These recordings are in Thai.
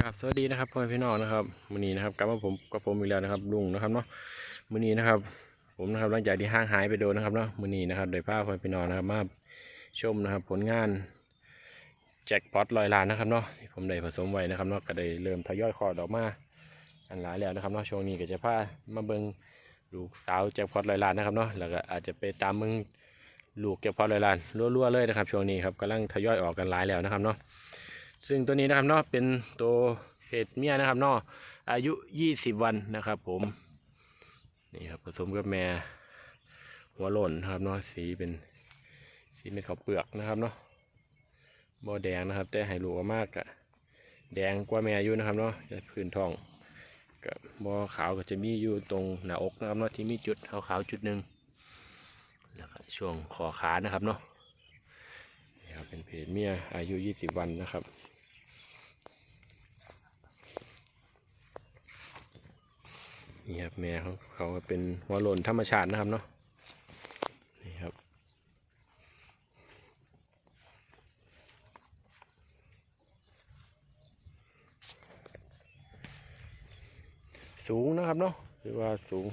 ครับสวัสดีนะครับพ่อพี่น้องนะครับมื้อนี้นะครับกลับมาผมกับผมอีกแล้วนะครับลุงนะครับเนาะมื้อนี้นะครับ ผมนะครับหลังจากที่ห่างหายไปโดนนะครับเนาะมื้อนี้นะครับโดยภาพพ่อพี่น้องนะครับมาชมนะครับ ผลงานแจ็คพอตลอยล้านนะครับเนาะที่ผมได้ผสมไว้นะครับเนาะก็ได้เริ่มทยอยคลอดออกมาอันหลายแล้วนะครับเนาะช่วงนี้ก็จะพามาเบิ่งลูกสาวแจ็คพอตลอยล้านนะครับเนาะแล้วก็อาจจะไปตามมึงลูกแจ็คพอตลอยล้านรั่วๆเลยนะครับ ช่วงนี้ครับกำลังทยอยออกกันหลายแล้วนะครับเนาะ ซึ่งตัวนี้นะครับเนาะเป็นตัวเพศเมียนะครับเนาะอายุ 20 วันนะครับ ผมนี่ครับผสมกับแม่หัวโล้นนะครับเนาะสีเป็นสีเป็นขาวเปลือกนะครับเนาะบอแดงนะครับ แต่ให้ลูกมากอะแดงกว่าแม่อายุนะครับเนาะจะพื้นท้องกับบอขาวก็จะมีอยู่ตรงหน้าอกนะครับเนาะที่มีจุดขาวๆจุดหนึ่งแล้วก็ช่วงคอขานะครับเนาะนี่ครับเป็นเพศเมียอายุ 20 วันนะครับ นี่ครับแม่เขาเขาเป็นหัวโลนธรรมชาตินะครับเนาะนี่ครับสูงนะครับเนาะหรือว่าสูง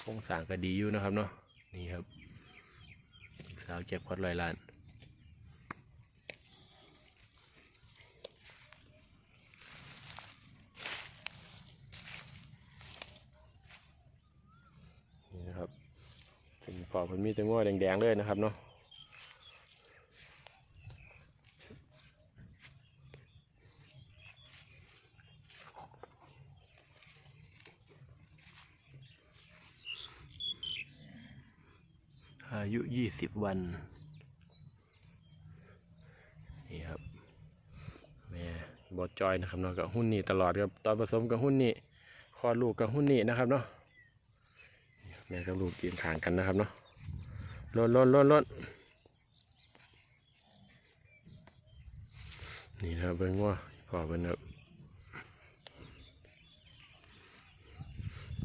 โครงสร้างก็ดีอยู่นะครับเนาะนี่ครับสาวเจ็บพอดลอยล้านนะครับ เป็นพอมันมีแตะง่วแดงๆเลยนะครับเนาะอายุยี่สิบวันนี่ครับแม่บอดจอยนะครับเนาะกับหุ้นนี่ตลอดครับตอนผสมกับหุ้นนี่คลอดลูกกับหุ้นนี่นะครับเนาะแม่กับลูกยืนขางกันนะครับเนาะ ลดลดลดลดนี่นะเบิ้งว่าพอเบิ้งครับ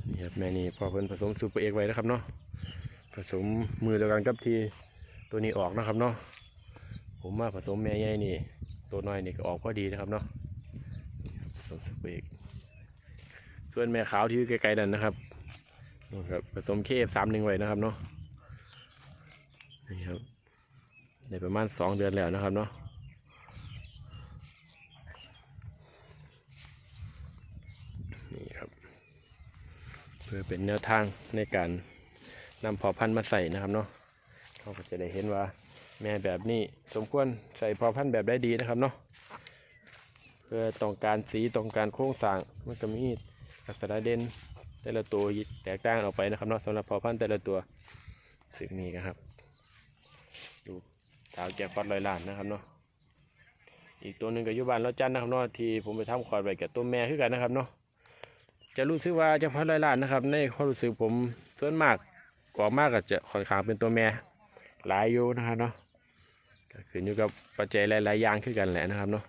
นี่ครับแม่นี่พอเพิ่นผสมซูเปอร์เอกไว้นะครับเนาะผสมมือเดียวกันกับที่ตัวนี้ออกนะครับเนาะผมมาผสมแม่ใหญ่นี่ ตัวน้อยนี่ก็ออกพอดีนะครับเนาะนี่ครับผสมซูเปอร์เอกส่วนแม่ขาวที่อยู่ไกลๆนั่นนะครับนะครับผสมเคฟสามหนึ่งไว้นะครับเนาะ นี่ครับในประมาณสองเดือนแล้วนะครับเนาะนี่ครับ เพื่อเป็นแนวทางในการนำพอพันธุ์มาใส่นะครับเนาะเราก็จะได้เห็นว่าแม่แบบนี้สมควรใส่พอพันธุ์แบบได้ดีนะครับเนาะเพื่อต้องการสีต้องการโครงสร้างมันก็มีลักษณะเด่นแต่ละตัวแตกต่างออกไปนะครับเนาะสำหรับพอพันธุ์แต่ละตัวซึ่งนี้นะครับ สาวแจ็คพอตลอยล้านนะครับเนาะอีกตัวหนึ่งกับยุบานเราจันนะครับเนาะที่ผมไปทำคอร์ดไปกับตัวแม่ขึ้นกันนะครับเนาะจะรู้สึกว่าจะพัดลอยล้านนะครับ ในความรู้สึกผมส่วนมากกว่ามากก็จะค่อนข้างเป็นตัวแม่หลายอยู่นะครับเนาะก็ขึ้นอยู่กับปัจจัยหลายๆอย่างขึ้นกันแหละนะครับเนาะ